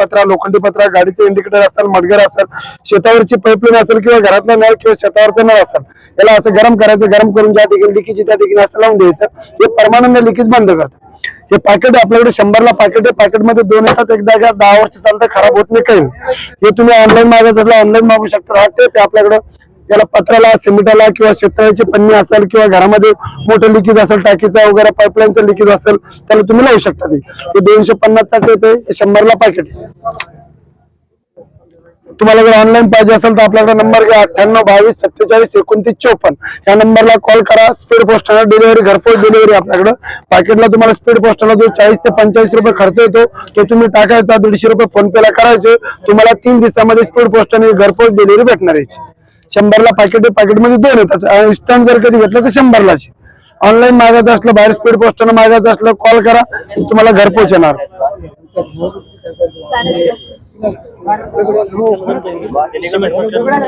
पत्रा लोखंडी पत्रा गाडीचे इंडिकेटर असेल मडगर असेल शेतावरची पाईपलाईन असेल किंवा घरातला नळ किंवा शेतावरचा नळ असेल याला असं गरम करायचं गरम करून ज्या ठिकाणी लिकेज त्या ठिकाणी असं लावून द्यायचं हे परमानंद लिकेज बंद करतं हे पॅकेट आपल्याकडे शंभरला पॅकेट आहे पॅकेटमध्ये दोन येतात एकदा घ्या दहा वर्ष चालतं खराब होत नाही काही नाही. हे तुम्ही ऑनलाईन मागायचं ऑनलाईन मागू शकता हा टेप आपल्याकडे याला पत्राला सिमेंटाला किंवा शेतकऱ्याची पन्नी असेल किंवा घरामध्ये मोठं लिकेज असेल टाकीचा वगैरे पाईपलाईनचा लिकेज असेल त्याला तुम्ही लावू शकता ते. दोनशे पन्नासचा टेप आहे शंभरला पॅकेट तुम्हाला जर ऑनलाईन पाहिजे असेल तर आपल्याकडे नंबर घ्या अठ्ठ्याण्णव बावीस सत्तेचाळीस एकोणतीस चोपन्न. या नंबरला कॉल करा स्पीड पोस्टला डिलिव्हरी घरपोच डिलिव्हरी आपल्याकडे. पॅकेटला तुम्हाला स्पीड पोस्टला जो चाळीस ते पंचेचाळीस रुपये खर्च येतो तो तुम्ही टाकायचा दीडशे रुपये फोन पेला करायचे. तुम्हाला तीन दिवसामध्ये स्पीड पोस्टने घरपोच डिलिव्हरी भेटणार आहे. शंभरला पाकिट पाकिटमध्ये दोन येतात. इन्स्टंट जर कधी घेतलं तर शंभरलाची. ऑनलाईन मागायचं असलं बाहेर स्पीड पोस्टनं मागायचं असलं कॉल करा तुम्हाला घरपोच येणार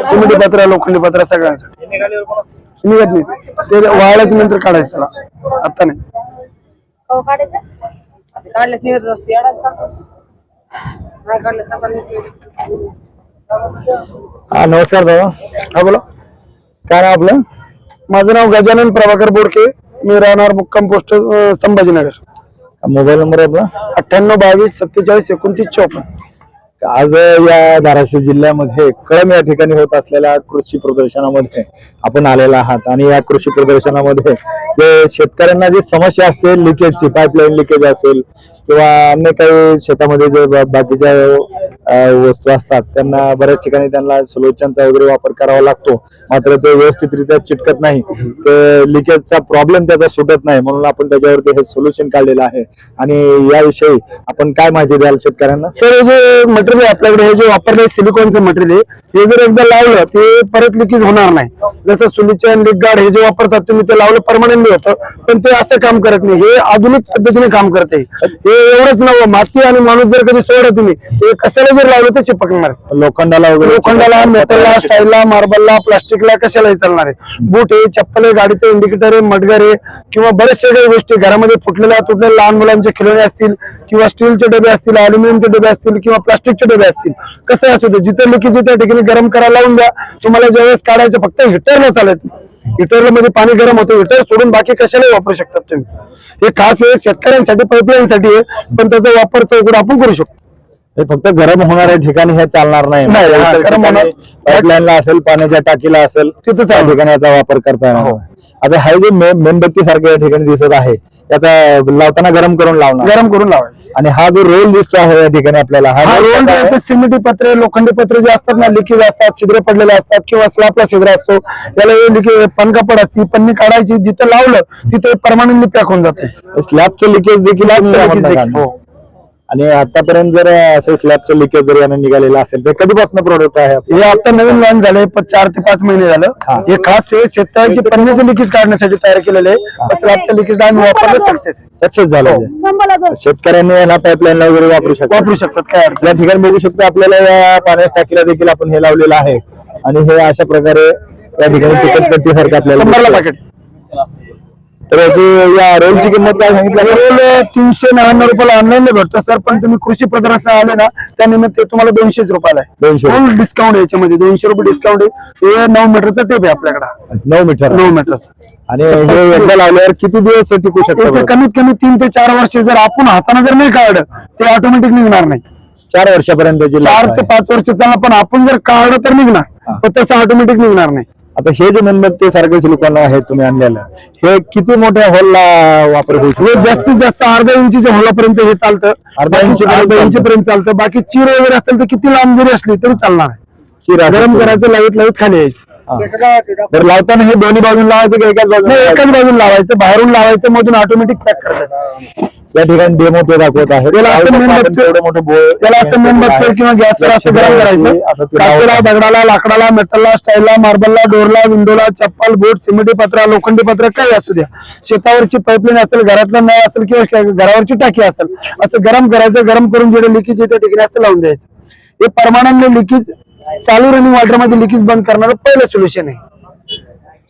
सिमेंटी पत्र लोखंडी पत्र सगळ्यांसाठी निघत नाही. ते वाळल्याच्या नंतर काढायचं त्याला. आता नाही. काढलेच निघत असते. हा नमस्कार दादा. हा बोला. काय नाव आपलं? माझं नाव गजानन प्रभाकर बोडके. मी राहणार मुक्काम पोस्ट अं, संभाजीनगर. मोबाईल नंबर आपला? अठ्ठ्याण्णव बावीस सत्तेचाळीस एकोणतीस चौपन्न. आज या धाराशिव जिल्ह्यामध्ये कळम या ठिकाणी होत असलेल्या कृषी प्रदर्शनामध्ये आपण आलेला आहात. आणि या कृषी प्रदर्शनामध्ये जे शेतकऱ्यांना जी समस्या असते लिकेजची पाईपलाईन लिकेज असेल किंवा अन्य काही शेतामध्ये जे बाकीच्या वस्तू असतात त्यांना बऱ्याच ठिकाणी त्यांना सोल्युशनचा वगैरे वापर करावा लागतो. मात्र ते व्यवस्थितरित्या चिटकत नाही. ते लिकेजचा प्रॉब्लेम त्याचा सुटत नाही. म्हणून आपण त्याच्यावरती हे सोल्युशन काढलेलं आहे. आणि याविषयी आपण काय माहिती द्याल शेतकऱ्यांना? सर हे जे मटेरियल आपल्याकडे हे जे वापरले सिलिकॉनचं मटेरियल हे जर एकदा लावलं ते परत लिकेज होणार नाही. जसं सुलिचन लिक गार्ड हे जे वापरतात तुम्ही ते लावलं परमनंटली होतं पण ते असं काम करत नाही. हे आधुनिक पद्धतीने काम करते. हे एवढंच नवं माती आणि माणूस जर कधी सोडलं तुम्ही ते कशाला जर लावलं ते चिपकणार लोखंडाला वगैरे लोखंडाला मेटलला स्टाईलला मार्बलला प्लास्टिकला कशालाही चालणार आहे. बूट आहे चप्पल आहे गाडीचं इंडिकेटर आहे मडगर आहे किंवा बरेचशा काही गोष्टी घरामध्ये फुटलेल्या तुटलेल्या लहान मुलांचे खिडणे असतील किंवा स्टीलचे डबे असतील अल्युमिनियमचे डबे असतील किंवा प्लास्टिकचे डबे असतील कसं असू दे जिथे लिकेज त्या ठिकाणी गरम करायला लावून द्या. तुम्हाला ज्यावेळेस काढायचं फक्त हिटरला चालत. हिटरला मध्ये पाणी गरम होतं हिटर सोडून बाकी कशालाही वापरू शकतात तुम्ही? हे खास आहे शेतकऱ्यांसाठी पाईपलाईन साठी आहे पण त्याचा वापर चौकड आपण करू शकतो. हे फक्त गरम होणाऱ्या ठिकाणी हे चालणार नाही. नाही, गरम होणार- पाईपलाईनला असेल पाण्याच्या टाकीला असेल तिथं त्या ठिकाणी याचा वापर करता येणार. हो. आता हा जे मेणबत्ती सारखं या ठिकाणी दिसत आहे. त्याचा लावताना गरम करून लावणार गरम करून लावायचं आणि हा जो रोल दिसतो आहे या ठिकाणी आपल्याला हा रोल आहे? सिमेंटी पत्रे लोखंडी पत्रे जे असतात ना लिकेज असतात छिद्र पडलेले असतात किंवा स्लॅबला छिद्र असतो याला लिकेज पनकापड असती पन्नी काढायची जिथं लावलं तिथे परमानंटली पॅक होऊन जाते स्लॅबचं लिकेज देखील हो. आणि आतापर्यंत जर असं स्लॅबचं लिकेज जर यानं निघालेलं असेल तर कधीपासून प्रोडक्ट आहे? हे आता नवीन लॉन्च झाले चार ते पाच महिने झालं हा. खास हे शेतकऱ्याची पन्नीचं लिकेज काढण्यासाठी तयार केलेले आहे स्लॅबचं लिकेज आम्ही वापरलं सक्सेस सक्सेस झालं हो. ते. शेतकऱ्यांनी याला पाईपलाईन वगैरे वापरू शकतात वापरू शकतात काय या ठिकाणी बघू शकतो आपल्याला या पाण्याच्या टाकीला देखील आपण हे लावलेलं आहे आणि हे अशा प्रकारे या ठिकाणी चिकटपट्टी सारखं आपल्याला शंभरला दिसतंय. पाकिट तर या रोलची किंमत काय सांगितलं? रोल तीनशे नव्याण्णव रुपयाला ऑनलाईन भेटतो. सर पण तुम्ही कृषी प्रदर्शन आले ना त्यानिमित्त तुम्हाला दोनशेच रुपयाला आहे. 200 रुपये. फुल डिस्काउंट याच्यामध्ये. दोनशे रुपये डिस्काउंट आहे. हे नऊ मीटरचा टेप आहे आपल्याकडे. नऊ मीटर. नऊ मीटरचा. आणि हे एकदा लावल्यावर किती दिवस टिकू शकतो? कमीत कमी तीन ते चार वर्ष जर आपण हाताने जर नाही काढलं ते ऑटोमॅटिक निघणार नाही. चार वर्षापर्यंत चार ते आहे. पाच वर्ष चालणार पण आपण जर काढलं तर निघणार. पण तसं ऑटोमॅटिक निघणार नाही. आता हे जे मेणबत्ती सारखे सिलिकॉन आहे तुम्ही आणलेलं हे किती मोठ्या हॉलला वापर होऊ हे शकतो जास्तीत जास्त अर्धा इंचीच्या होलापर्यंत हे चालतं अर्धा इंची अर्धा चालतं. इंची पर्यंत चालतं बाकी चीर वगैरे असेल तर किती लांब जरी असली तरी चालणार आहे. चिरा गरम करायचं लाइट लाइट खाली यायचं. तर लावताना हे दोन्ही बाजून लावायचं का एकाच बाजून एकाच बाजून लावायचं. बाहेरून लावायचं मधून ऑटोमॅटिक पॅक करतात. या ठिकाणी डेमो ते दाखवत आहे. त्याला असं मेणबत्ती- त्याला असं मेणबत्ती किंवा गॅसवर असं गरम करायचं. काचेला. दगडाला लाकडाला मेटलला स्टाईलला मार्बलला डोरला विंडोला चप्पल बोट सिमेंटी पत्रा लोखंडी पत्र काही असू द्या. शेतावरची पाईपलाईन असेल घरातलं नळ असेल किंवा घरावरची टाकी असेल असं गरम करायचं गरम करून जेवढे लिकेज येते ठिकाणी असं लावून द्यायचं. हे परमानंटली लिकेज चालू रनिंग वॉटरमध्ये लिकेज बंद करणारं पहिलं सोल्युशन आहे.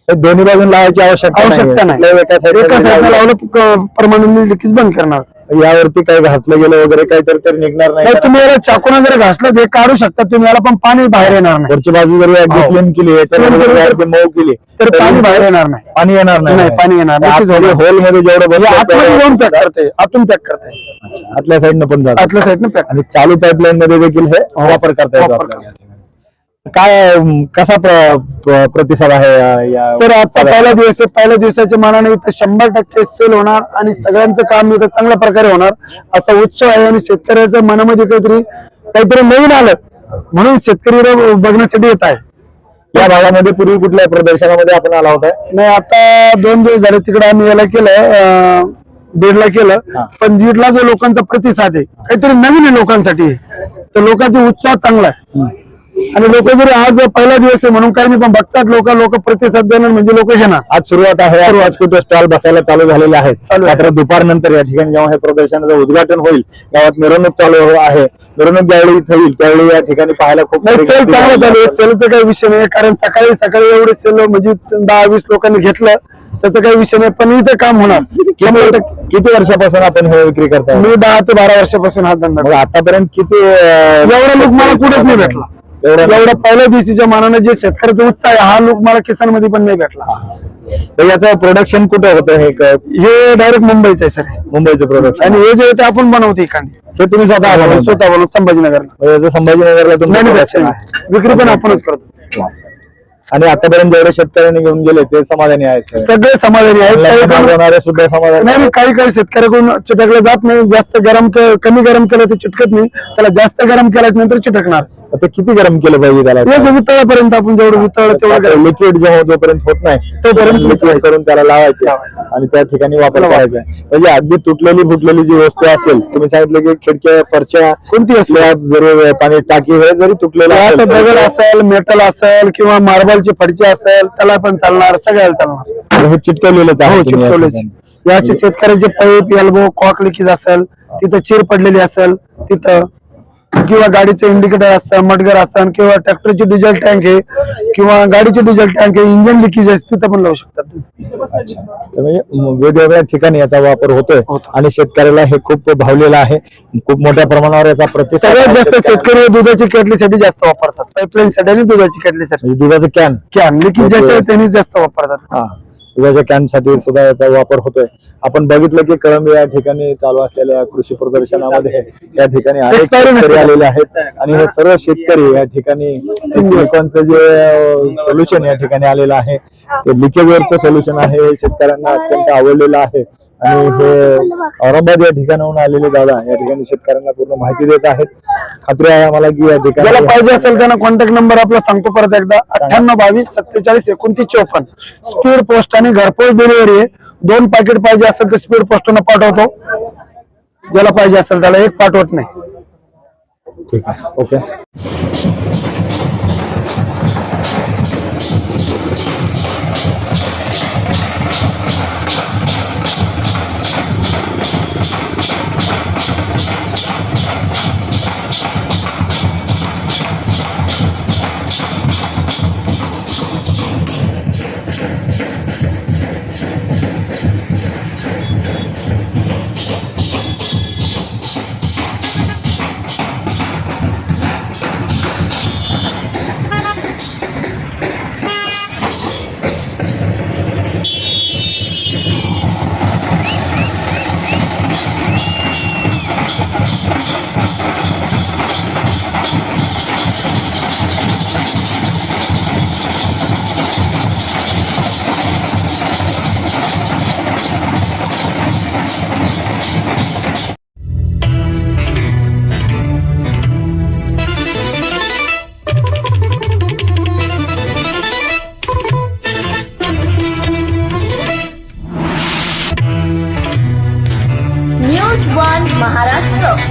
हे दोन्ही बाजून लावायची आवश्यकता आवश्यकता नाही. कुठल्याही एका side ला एका साईडला लावलं. लावलं परमानंटली लिकेज बंद करणार. यावरती काही घासलं गेलं वगैरे काही तर निघणार नाही. नाही तुम्ही याला चाकून जर घासलं ते काढू शकता तुम्ही याला पण पाणी बाहेर येणार नाही. वरची बाजू जरी हो. केली मऊ केली तर पाणी बाहेर येणार नाही. पाणी येणार नाही. नाही, पाणी येणार नाही. होलमध्ये जेवढं हे बसलं आतमध्ये तेवढं- जाऊन पॅक करते. आतून पॅक करते. अच्छा, आतल्या साईडनं पण जात. आतल्या साईडनं पॅक आणि चालू पाईपलाईन मध्ये देखील हे वापर करता येतो वापर आपल्याला. काय कसा प्र- प्र- प्रतिसाद आहे सर आजचा पहिला दिवस आहे. पहिल्या दिवसाच्या मानाने इथं शंभर टक्के सेल होणार आणि सगळ्यांचं काम इथं चांगल्या प्रकारे होणार. असा उत्सव आहे आणि शेतकऱ्याच्या मनामध्ये काहीतरी काहीतरी नवीन आलं. म्हणून शेतकरी बघण्यासाठी येत आहे. या भागामध्ये पूर्वी कुठल्या प्रदर्शनामध्ये आपण आला होता? नाही आता दोन दिवस झाले तिकडे आम्ही याला केलं अं, बीडला केलं. पण बीडला जो लोकांचा प्रतिसाद आहे काहीतरी नवीन आहे लोकांसाठी. तर लोकांचा उत्साह चांगला आहे. आणि लोक जरी आज पहिला दिवस आहे म्हणून काही नाही पण बघतात लोक लोक प्रतिसाद देणार म्हणजे लोक घेणार. आज सुरुवात आहे आज कुठे स्टॉल बसायला चालू झालेले आहेत. मात्र दुपारनंतर या ठिकाणी जेव्हा हे प्रदर्शनाचं उद्घाटन होईल गावात मिरवणूक चालू हो- आहे. मिरवणूक ज्यावेळी इथे होईल त्यावेळी या ठिकाणी पाहायला खूप सेल चांगला चालू आहे. सेलचा काही विषय नाही कारण सकाळी सकाळी एवढे सेल म्हणजे दहा वीस लोकांनी घेतलं त्याचा काही विषय नाही पण इथं काम होणार. किती वर्षापासून आपण हे विक्री करताय? मी दहा ते बारा वर्षापासून हा धंदा आतापर्यंत किती एवढा लोक मला कुठेच नाही भेटला. एवढा पहिल्या दिवशीच्या मानाने जे शेतकऱ्याचा उत्साह आहे हा लोक मला किसानमध्ये पण नाही भेटला. तर याचं प्रोडक्शन कुठे होतं हे हे डायरेक्ट मुंबईचं आहे सर. मुंबईचं प्रोडक्शन आणि हे जे ते आपण बनवतो इकांनी हे तुम्ही स्वतः बनवता? स्वतः बनवतो संभाजीनगरला. याचं संभाजीनगरला production आहे. विक्री पण आपणच करतो. आणि आतापर्यंत जेवढे शेतकऱ्यांनी घेऊन गेले ते समाधानी आहेत. सगळे समाधानी आहेत. सुद्धा समाधानी नाही काही काही शेतकऱ्याकडून चिटकलं जात नाही. जास्त गरम कमी गरम केलं तर चिटकत नाही. त्याला जास्त गरम केल्याच्यानंतर चिटकणार. ते किती गरम केलं पाहिजे त्याला? वितळापर्यंत आपण जेवढं वितळलं तेवढं लिक्विड जेव्हा जोपर्यंत होत नाही तोपर्यंत लिक्विड करून त्याला लावायचे. आणि त्या ठिकाणी वापर. करायचा. म्हणजे अगदी तुटलेली फुटलेली जी वस्तू असेल तुम्ही सांगितलं की खिडक्या परच्या कोणती असली स्लॅब जरी पाणी टाकी हे जरी तुटलेलं दगड असेल मेटल असेल किंवा मार्बलची फडची असेल त्याला पण चालणार सगळ्याला चालणार. हे चिटकवलेलंच आहे हो तुम्ही या चिटकवलेच. ठिकाणी. या असे शेतकऱ्याचे पाईप एल्बो कॉक लिकेज असेल तिथं चिर पडलेली असेल तिथं किंवा गाडीचं इंडिकेटर असेल मडगर असेल किंवा ट्रॅक्टरची डिझेल टँक आहे किंवा गाडीची डिझेल टँक आहे इंजिन लिकेज आहे तिथं पण लावू शकतात तुम्ही. अच्छा. तर म्हणजे वेगवेगळ्या ठिकाणी याचा वापर होतोय होतो. आणि शेतकऱ्याला हे खूप भावलेलं आहे. खूप मोठ्या प्रमाणावर याचा प्रतिसाद सगळ्यात जास्त. शेतकरी हे दुधाची केटलीसाठी जास्त वापरतात. पाईपलाईन साठी आणि दुधाची केटलीसाठी. म्हणजे दुधाचं कॅन कॅन लिकेज ज्याचे आहे त्यांनी जास्त वापरतात. हा. दुधाच्या कॅनसाठी सुद्धा याचा वापर होतोय. आपण बघितलं की कळंब या ठिकाणी चालू असलेल्या कृषी प्रदर्शनामध्ये या ठिकाणी अनेक शेतकरी. आलेले आहेत. आणि हे सर्व शेतकरी या ठिकाणी जे सोल्युशन या ठिकाणी आलेलं आहे. ते लिकेजवरचं सोल्युशन आहे. हे शेतकऱ्यांना अत्यंत आवडलेलं आहे. आणि हे औरंगाबाद या ठिकाणाहून आलेले दादा या ठिकाणी शेतकऱ्यांना पूर्ण माहिती देत आहेत. खात्री आहे आम्हाला की या ज्याला ठिकाणी पाहिजे असेल त्यांना कॉन्टॅक्ट नंबर आपला सांगतो परत एकदा. अठ्ठ्याण्णव बावीस सत्तेचाळीस एकोणतीस चौपन्न. स्पीड पोस्ट आणि घरपोच डिलिव्हरी आहे. दोन पॅकेट पाहिजे असेल तर स्पीड पोस्टनं पाठवतो. ज्याला पाहिजे असेल त्याला एक पाठवत नाही. ठीक आहे. ओके.